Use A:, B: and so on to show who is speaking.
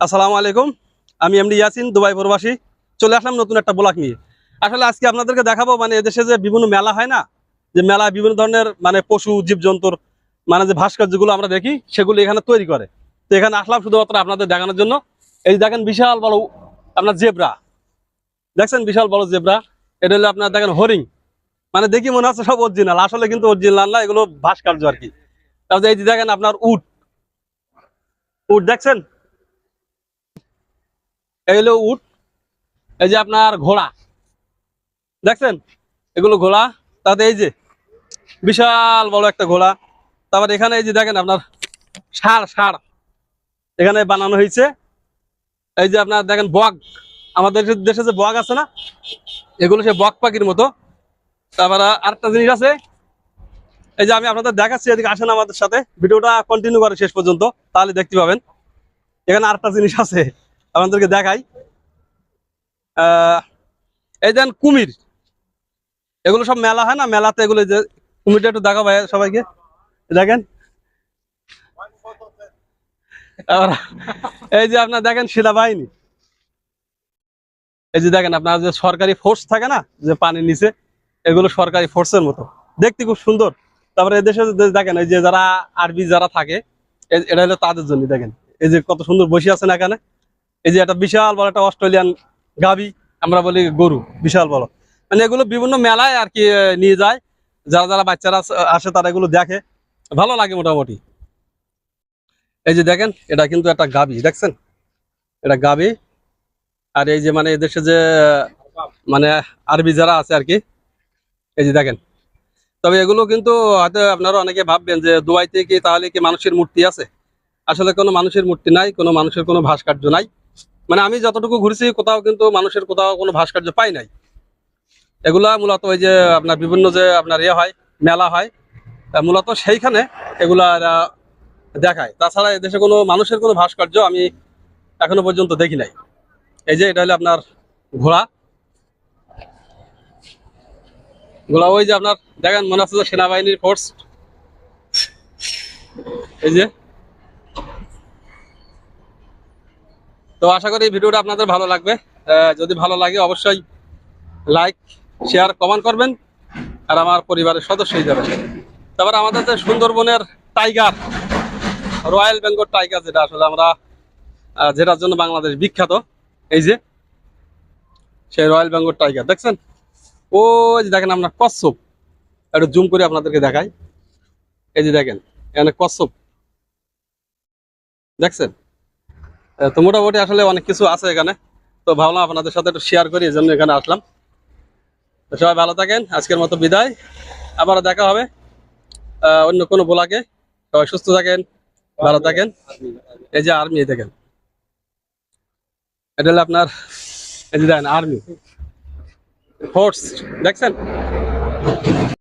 A: আসসালামু আলাইকুম। আমি এমডি ইয়াসিন, দুবাই প্রবাসী। চলে আসলাম নতুন একটা ব্লগ নিয়ে। আসলে আজকে আপনাদেরকে দেখাবো মানে এদেশে যে বিভিন্ন মেলা হয় না, যে মেলায় বিভিন্ন ধরনের মানে পশু, জীবজন্তুর মানে যে ভাস্কর্যগুলো আমরা দেখি, সেগুলো এখানে তৈরি করে। তো এখানে আসলাম শুধুমাত্র আপনাদের দেখানোর জন্য। এই দেখেন বিশাল বড় আপনার জেব্রা। দেখছেন? বিশাল বড় জেব্রা। এটা হলো আপনার দেখেন হরিং মানে দেখি মনে হচ্ছে সব অরিজিনাল আসলে কিন্তু অরিজিনাল না, এগুলো ভাস্কর্য আর কি। তারপরে এই যে দেখেন আপনার উট। উট দেখছেন? এই হলো উট, এই যে আপনার ঘোড়া। দেখছেন? এগুলো ঘোড়া, তাতে এই যে বিশাল বড় একটা ঘোড়া। তারপর এখানে এই যে দেখেন আপনার ষাঁড় ষাঁড়। এখানে বানানো হয়েছে। এই যে আপনার দেখেন বক। আমাদের দেশে- দেশে যে বক আছে না, এগুলো সে বক পাখির মতো। তারপরে আরেকটা জিনিস আছে। এই যে আমি আপনাদের দেখাচ্ছি, এদিকে আসেন আমাদের সাথে। ভিডিওটা কন্টিনিউ করে শেষ পর্যন্ত, তাহলে দেখতে পাবেন। এখানে আরেকটা জিনিস আছে। আপনাদেরকে দেখাই। এই দেন কুমির। এগুলো সব মেলা হয় না? মেলাতে এগুলো যে কুমিরটা একটু দেখাবো ভাই সবাইকে। দেখেন। এই যে আপনার দেখেন সেনাবাহিনী। এই যে দেখেন আপনার যে সরকারি ফোর্স থাকে না, যে পানির নিচে, এগুলো সরকারি ফোর্সের মতো। দেখতে খুব সুন্দর। তারপরে এদেশে দেখেন, এই যে যারা আরবি যারা থাকে এটা হলো তাদের জন্য দেখেন। এই যে কত সুন্দর বসে আছেন এখানে। এই যে একটা বিশাল বড় একটা অস্ট্রেলিয়ান গাবি আমরা বলি গরু, বিশাল বড়। মানে এগুলো বিভিন্ন মেলায় আর কি নিয়ে যায়। যারা যারা বাচ্চারা আসে তারা এগুলো দেখে। ভালো লাগে মোটামুটি। এই যে দেখেন, এটা কিন্তু একটা গাবি দেখছেন? এটা গাবি আর এই যে মানে এদেশে যে মানে আরবি যারা আছে আর কি, এই যে দেখেন। তবে এগুলো কিন্তু হয়তো আপনারা অনেকে ভাববেন যে দুবাইতে কি তাহলে কি মানুষের মূর্তি আছে? আসলে কোনো মানুষের মূর্তি নাই, কোনো মানুষের কোনো ভাস্কর্য নাই। মানে আমি যতটুকু ঘুরছি, কোথাও কিন্তু মানুষের কোথাও কোনো ভাস্কর্য পাই নাই। এগুলা মূলত ওই যে আপনার বিভিন্ন যে আপনার ইয়ে হয়, মেলা হয় মূলত সেইখানে এগুলা দেখায়। তাছাড়া এদেশে কোনো মানুষের কোনো ভাস্কর্য আমি এখনও পর্যন্ত দেখি নাই। এই যে এটা হলো আপনার ঘোড়া। ঘোড়া ওই যে আপনার, দেখেন মনে হচ্ছে সেনাবাহিনীর ফোর্স এই যে তো আশা করি ভিডিওটা আপনাদের ভালো লাগবে। যদি ভালো লাগে অবশ্যই লাইক শেয়ার কমেন্ট করবেন আর আমার পরিবারের সদস্য যাবেন। তারপর আমাদের যে সুন্দরবনের টাইগার রয়্যাল বেঙ্গল টাইগার যেটা আসলে আমরা যেটার জন্য বাংলাদেশ বিখ্যাত, এই যে, সেই রয়্যাল বেঙ্গল টাইগার দেখছেন? ও যে দেখেন আপনার কচ্ছপ। একটু জুম করে আপনাদেরকে দেখাই। এই যে দেখেন, এখানে কচ্ছপ। দেখছেন? তো মোটামুটি আসলে অনেক কিছু আছে এখানে। তো ভাবলাম আপনাদের সাথে একটু শেয়ার করি, এই জন্য এখানে আসলাম। তো সবাই ভালো থাকেন, আজকের মতো বিদায়। আবার দেখা হবে অন্য কোনো বোলাকে সবাই সুস্থ থাকেন, ভালো থাকেন। এই যে আর্মি দেখেন। এটা হলো আপনার, এই যে দেখেন আর্মি ফোর্স দেখছেন?